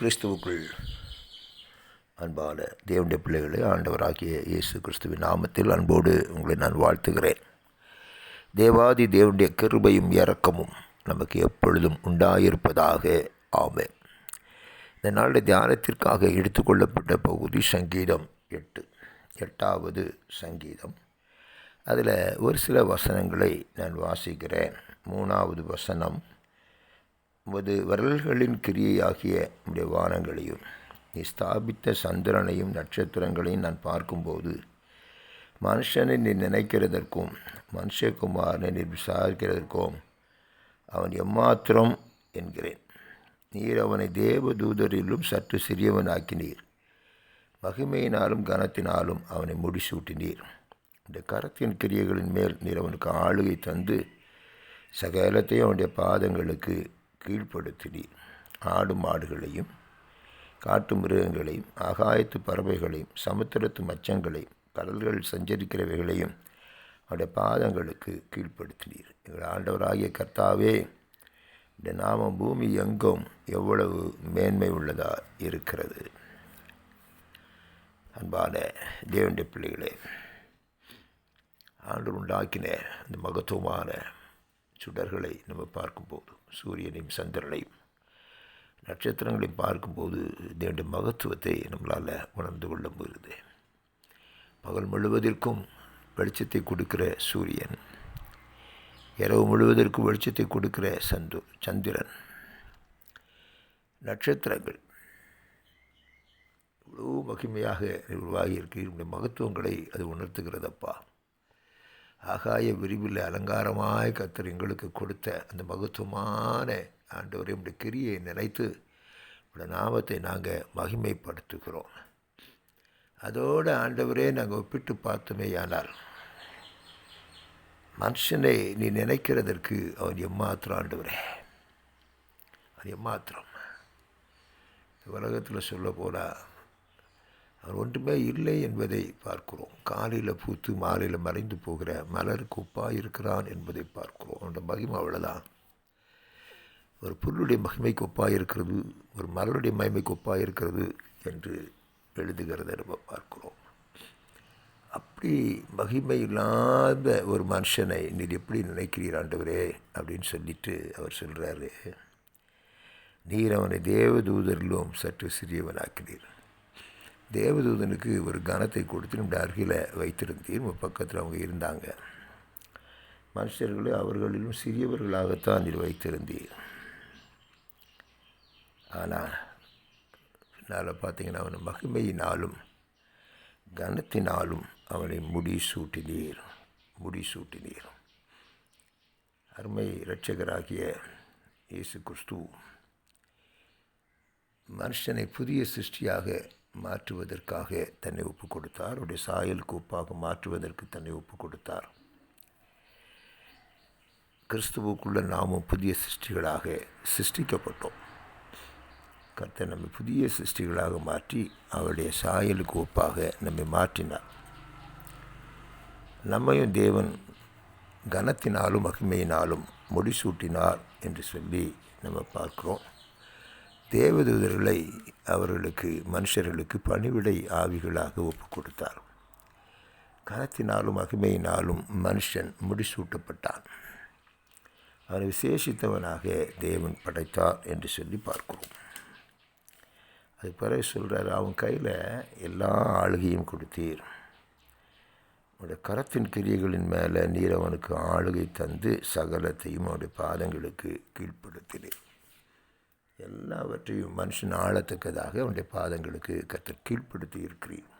கிறிஸ்துவுக்குள் அன்பான தேவனுடைய பிள்ளைகளை ஆண்டவராகிய இயேசு கிறிஸ்துவின் நாமத்தில் அன்போடு உங்களை நான் வாழ்த்துகிறேன். தேவாதி தேவனுடைய கிருபையும் இறக்கமும் நமக்கு எப்பொழுதும் உண்டாயிருப்பதாக. ஆமே இந்த நாளில் தியானத்திற்காக எடுத்துக்கொள்ளப்பட்ட பகுதி சங்கீதம் எட்டு. எட்டாவது சங்கீதம். அதில் ஒரு சில வசனங்களை நான் வாசிக்கிறேன். மூணாவது வசனம். உமது விரல்களின் கிரியையாகிய உடைய வானங்களையும் நீ ஸ்தாபித்த சந்திரனையும் நட்சத்திரங்களையும் நான் பார்க்கும்போது மனுஷனை நீ நினைக்கிறதற்கும் மனுஷகுமாரனை நீ விசாரிக்கிறதற்கும் அவன் எம்மாத்திரம் என்கிறேன். நீர் அவனை தேவதூதரிலும் சற்று சிறியவனாக்கினீர். மகிமையினாலும் கனத்தினாலும் அவனை முடிசூட்டினீர். இந்த கரத்தின் கிரியைகளின் மேல் நீர் அவனுக்கு ஆளுகை தந்து சகலத்தையும் அவனுடைய பாதங்களுக்கு கீழ்ப்படுத்தினீர். ஆடு மாடுகளையும் காட்டு மிருகங்களையும் ஆகாயத்து பறவைகளையும் சமுத்திரத்து மச்சங்களையும் கடல்கள் சஞ்சரிக்கிறவைகளையும் அவருடைய பாதங்களுக்கு கீழ்ப்படுத்தினீர். எங்கள் ஆண்டவராகிய கர்த்தாவே இந்த நாமம் பூமி எங்கும் எவ்வளவு மேன்மை உள்ளதாக இருக்கிறது. அன்பான தேவனுடைய பிள்ளைகளே ஆண்டு உண்டாக்கின இந்த மகத்துவமான சுடர்களை நம்ம பார்க்கும்போது சூரியனையும் சந்திரனையும் நட்சத்திரங்களையும் பார்க்கும்போது இதனுடைய மகத்துவத்தை நம்மளால் உணர்ந்து கொள்ள முடியுது. பகல் முழுவதற்கும் வெளிச்சத்தை கொடுக்கிற சூரியன் இரவு முழுவதற்கும் வெளிச்சத்தை கொடுக்கிற சந்து சந்திரன் நட்சத்திரங்கள் இவ்வளோ மகிமையாக உருவாகியிருக்கு இருக்கிற மகத்துவங்களை அது உணர்த்துகிறதப்பா? ஆகாய விரிவில் அலங்காரமாய் கத்தர் எங்களுக்கு கொடுத்த அந்த மகத்துவமான ஆண்டவரை உடைய கிரியை நினைத்து உடைய நாமத்தை நாங்கள் மகிமைப்படுத்துகிறோம். அதோடு ஆண்டவரே நாங்கள் ஒப்பிட்டு பார்த்தோமே ஆனால் மனுஷனை நீ நினைக்கிறதற்கு அவன் எம்மாத்திரம் ஆண்டவரே. அவன் எம்மாத்திரம். உலகத்தில் சொல்ல போனால் அவர் ஒன்றுமே இல்லை என்பதை பார்க்கிறோம். காலையில் பூத்து மாலையில் மறைந்து போகிற மலருக்கு ஒப்பாக இருக்கிறான் என்பதை பார்க்கிறோம். அவனோட மகிமை அவ்வளோதான் ஒரு புல்லுடைய மகிமைக்கு ஒப்பாக இருக்கிறது ஒரு மலருடைய மகிமைக்கு ஒப்பாக இருக்கிறது என்று எழுதுகிறத நம்ம பார்க்கிறோம். அப்படி மகிமை இல்லாத ஒரு மனுஷனை நீர் எப்படி நினைக்கிறீர் ஆண்டவரே அப்படின்னு சொல்லிட்டு அவர் சொல்கிறாரு நீர் அவனை தேவதூதரிலும் சற்று சிறியவனாக்கினீர். தேவதூதனுக்கு ஒரு கனத்தை கொடுத்து நம்முடைய அருகில் வைத்திருந்தீர் பக்கத்தில் அவங்க இருந்தாங்க. மனுஷர்களை அவர்களிலும் சிறியவர்களாகத்தான் நீர் வைத்திருந்தீர். ஆனால் பின்னால் பார்த்தீங்கன்னா அவனை மகிமையினாலும் கனத்தினாலும் அவனை முடி சூட்டினீர் முடி சூட்டினீர் அருமை இரட்சகராகிய இயேசு கிறிஸ்து மனுஷனை புதிய சிருஷ்டியாக மாற்றுவதற்காக தன்னை ஒப்பு கொடுத்தார். அவருடைய சாயலுக்கு ஒப்பாக மாற்றுவதற்கு தன்னை ஒப்பு கொடுத்தார். கிறிஸ்துவுக்குள்ள நாமும் புதிய சிருஷ்டிகளாக சிருஷ்டிக்கப்பட்டோம். கர்த்தர் நம்மை புதிய சிருஷ்டிகளாக மாற்றி அவருடைய சாயலுக்கு ஒப்பாக நம்மை மாற்றினார். நம்மையும் தேவன் கனத்தினாலும் மகிமையினாலும் முடிசூட்டினார் என்று சொல்லி நம்ம பார்க்குறோம். தேவதூதர்களை அவர்களுக்கு மனுஷர்களுக்கு பணிவிடை ஆவிகளாக ஒப்பு கொடுத்தார். கரத்தினாலும் மகிமையினாலும் மனுஷன் முடிசூட்டப்பட்டான். அவனை விசேஷித்தவனாக தேவன் படைத்தார் என்று சொல்லி பார்க்கிறோம். அது பிறகு சொல்கிறார் அவன் கையில் எல்லா ஆளுகையும் கொடுத்தீர். உடைய கரத்தின் கிரியைகளின் மேலே நீர் அவனுக்கு ஆளுகை தந்து சகலத்தையும் அவனுடைய பாதங்களுக்கு கீழ்ப்படுத்தினேன் எல்லாவற்றையும் மனுஷன் ஆளத்தக்கதாக அவனுடைய பாதங்களுக்கு கற்று கீழ்ப்படுத்தி இருக்கிறீர்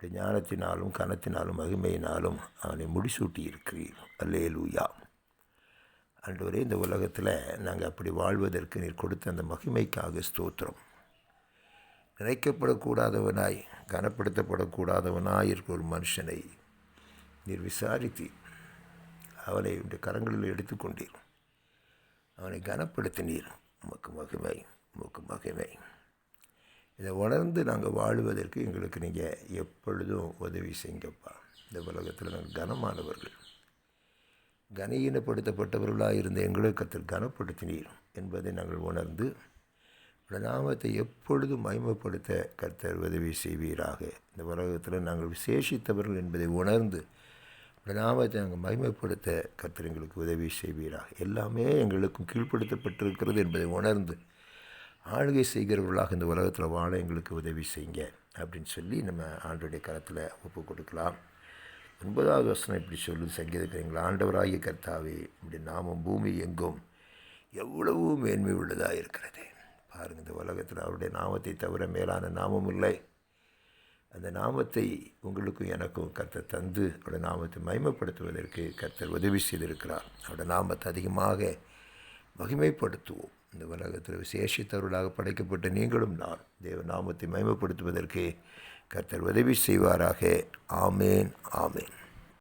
ஞானத்தினாலும் கனத்தினாலும் மகிமையினாலும் அவனை முடிசூட்டி இருக்கிறீர் அல்லே லூயா அன்றுவரே இந்த உலகத்தில் நாங்கள் அப்படி வாழ்வதற்கு நீர் கொடுத்த அந்த மகிமைக்காக ஸ்தோத்திரம். நினைக்கப்படக்கூடாதவனாய் கனப்படுத்தப்படக்கூடாதவனாய் இருக்கிற ஒரு மனுஷனை நீர் விசாரித்து அவனை உடைய கரங்களில் எடுத்துக்கொண்டீர். அவனை கனப்படுத்தினீர். உமக்கு மகிமை உமக்கு மகிமை. இதை உணர்ந்து நாங்கள் வாழ்வதற்கு எங்களுக்கு நீங்கள் எப்பொழுதும் உதவி செய்யுங்கப்பா. இந்த உலகத்தில் நாங்கள் கனமானவர்கள். கனஈனப்படுத்தப்பட்டவர்களாக இருந்த எங்களை கத்தர் கனப்படுத்தினீர் என்பதை நாங்கள் உணர்ந்து நாமத்தை எப்பொழுதும் மயமப்படுத்த கர்த்தர் உதவி செய்வீராக. இந்த உலகத்தில் நாங்கள் விசேஷித்தவர்கள் என்பதை உணர்ந்து உடைய நாமத்தை நாங்கள் மகிமைப்படுத்த கர்த்தர் எங்களுக்கு உதவி செய்வீராக. எல்லாமே எங்களுக்கும் கீழ்ப்படுத்தப்பட்டிருக்கிறது என்பதை உணர்ந்து ஆளுகை செய்கிறவர்களாக இந்த உலகத்தில் வாழ எங்களுக்கு உதவி செய்யுங்க அப்படின்னு சொல்லி நம்ம ஆண்டுடைய கரத்தில் ஒப்பு கொடுக்கலாம். ஒன்பதாவது வசனம் இப்படி சொல்லுது சங்கீதக்கிறீங்களா ஆண்டவராகிய கர்த்தாவே இப்படி நாமம் பூமி எங்கும் எவ்வளவு மேன்மை உள்ளதாக இருக்கிறது பாருங்கள் இந்த உலகத்தில் அவருடைய நாமத்தை தவிர மேலான நாமம் இல்லை. அந்த நாமத்தை உங்களுக்கும் எனக்கும் கர்த்தர் தந்து அவருடைய நாமத்தை மயமப்படுத்துவதற்கு கர்த்தர் உதவி செய்திருக்கிறார். அவருடைய நாமத்தை அதிகமாக மகிமைப்படுத்துவோம். இந்த உலகத்தில் விசேஷித்தவர்களாக படைக்கப்பட்ட நீங்களும் நான் தேவ நாமத்தை மயமப்படுத்துவதற்கு கர்த்தர் உதவி செய்வாராக. ஆமேன் ஆமேன்.